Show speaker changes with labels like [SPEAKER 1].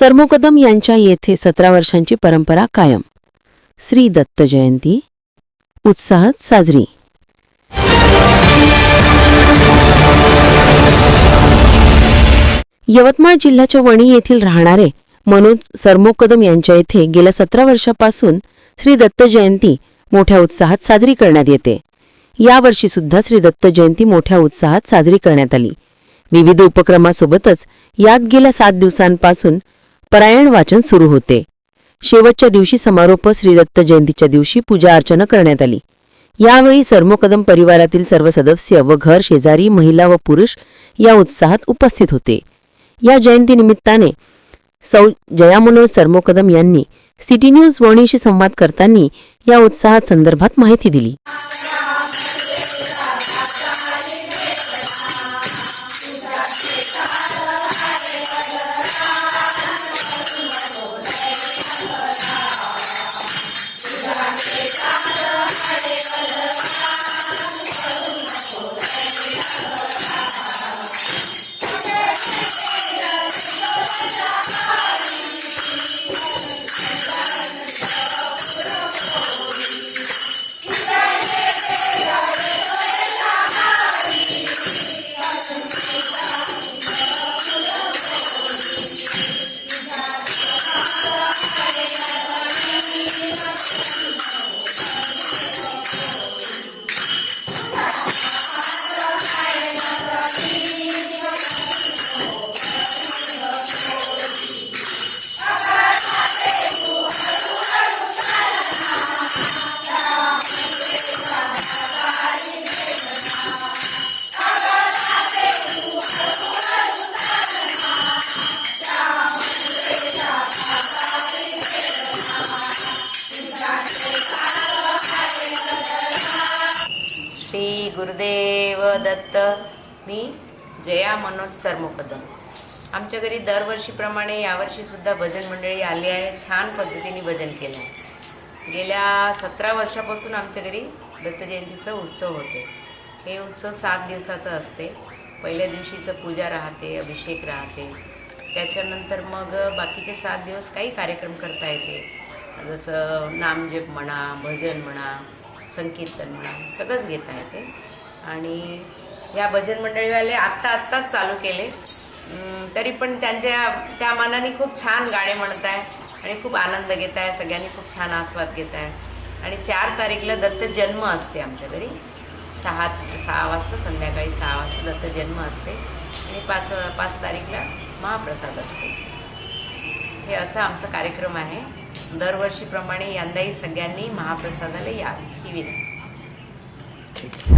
[SPEAKER 1] सरमोकदम यांच्या येथे सतरा वर्षांची परंपरा कायम. श्री दत्त जयंती. उत्साहात साजरी. यवतमाळ जिल्ह्याच्या वणी येथील राहणारे मनोज सरमोकदम यांच्या येथे गेल्या सतरा वर्षापासून श्री दत्त जयंती मोठ्या उत्साहात साजरी करण्यात येते. यावर्षी सुद्धा श्री दत्त जयंती मोठ्या उत्साहात साजरी करण्यात आली. विविध उपक्रमासोबतच यात गेल्या सात दिवसांपासून परायण वाचन सुरू होते. शेवटच्या दिवशी समारोप श्री दत्त जयंतीच्या दिवशी पूजा अर्चना करण्यात आली. यावेळी सर्मोकदम परिवारातील सर्व सदस्य व घर शेजारी महिला व पुरुष या उत्साहात उपस्थित होते. या जयंतीनिमित्ताने सौ जया मनोज यांनी सिटी न्यूज वणीशी संवाद करताना या उत्साहात संदर्भात माहिती दिली. Thank you.
[SPEAKER 2] श्री गुरुदेव दत्त. मी जया मनोज सर्मकदम आमच्या घरी दरवर्षीप्रमाणे यावर्षीसुद्धा भजन मंडळी आली आहे. छान पद्धतीने भजन केलं आहे. गेल्या सतरा वर्षापासून आमच्या घरी दत्तजयंतीचं उत्सव होते. हे उत्सव सात दिवसाचं असते. पहिल्या दिवशीचं पूजा राहते अभिषेक राहते. त्याच्यानंतर मग बाकीचे सात दिवस काही कार्यक्रम करता येते. जसं नामजप म्हणा भजन म्हणा संकीर्तन म्हणा सगळंच घेता येते. आणि या भजन मंडळीवाले आत्ता आत्ताच चालू केले. तरी पण त्यांच्या त्या मानाने खूप छान गाणे म्हणत आहे आणि खूप आनंद घेत आहे सगळ्यांनी खूप छान आस्वाद घेत आहे आणि चार तारीखला दत्त जन्म असते आमच्या घरी. सहा सहा वाजता संध्याकाळी सहा वाजता दत्त जन्म असते. आणि पाच पाच तारीखला महाप्रसाद असते. हे असं आमचा कार्यक्रम आहे. दरवर्षीप्रमाणे यंदाही सगळ्यांनी महाप्रसादाला यावे ही विनंती.